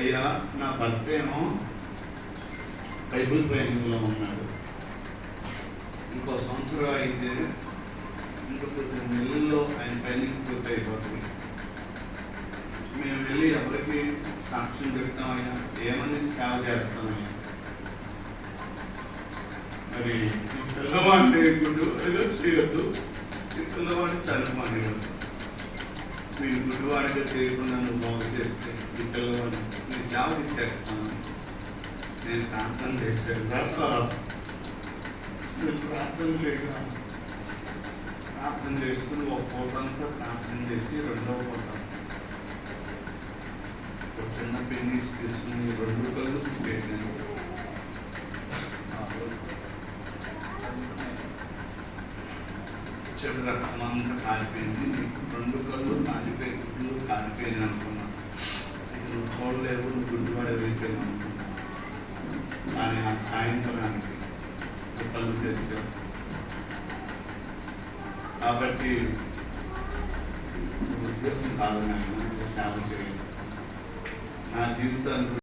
అయ్యా నా భర్త ఏమో బైబుల్ ట్రైనింగ్లో ఉన్నాడు. ఇంకో సంవత్సరం అయితే ఇంకో కొద్ది నెలల్లో ఆయన ట్రైనింగ్ పూర్తి అయిపోతుంది. మేము వెళ్ళి ఎవరికి సాక్ష్యం చెప్తామయ్యా ఏమని సేవ చేస్తామయ్యా మరి పిల్లవాడిని గుడ్డు ఏదో చేయొద్దు. ఈ పిల్లవాడిని చనిపోనివ్వద్దు. మీరు గుడ్డివాడిగా చేయకుండా నువ్వు బాగు చేస్తే ఈ పిల్లవాడిని నీ సేవకి నేను ప్రార్థన చేశాను. రాక నేను ప్రార్థన చేయగా ప్రార్థన చేసుకుని ఒక పూటంతా ప్రార్థన చేసి రెండవ పూట ఒక చిన్న పెన్నీస్ తీసుకుని రెండు కళ్ళు వేసాను చెడు రక్తం కాలిపోయింది నీకు రెండు కళ్ళు కాలిపోయి గుడ్లు కాలిపోయింది అనుకున్నా. నీకు నువ్వు చూడలేవు నువ్వు గుడ్డువాడే వెళ్ళిపోయావు అనుకున్నా. కానీ ఆ సాయంత్రానికి కళ్ళు తెచ్చావు కాబట్టి ఉద్యోగం కాదు నాయన సేవ చేయాలి. నా జీవితాన్ని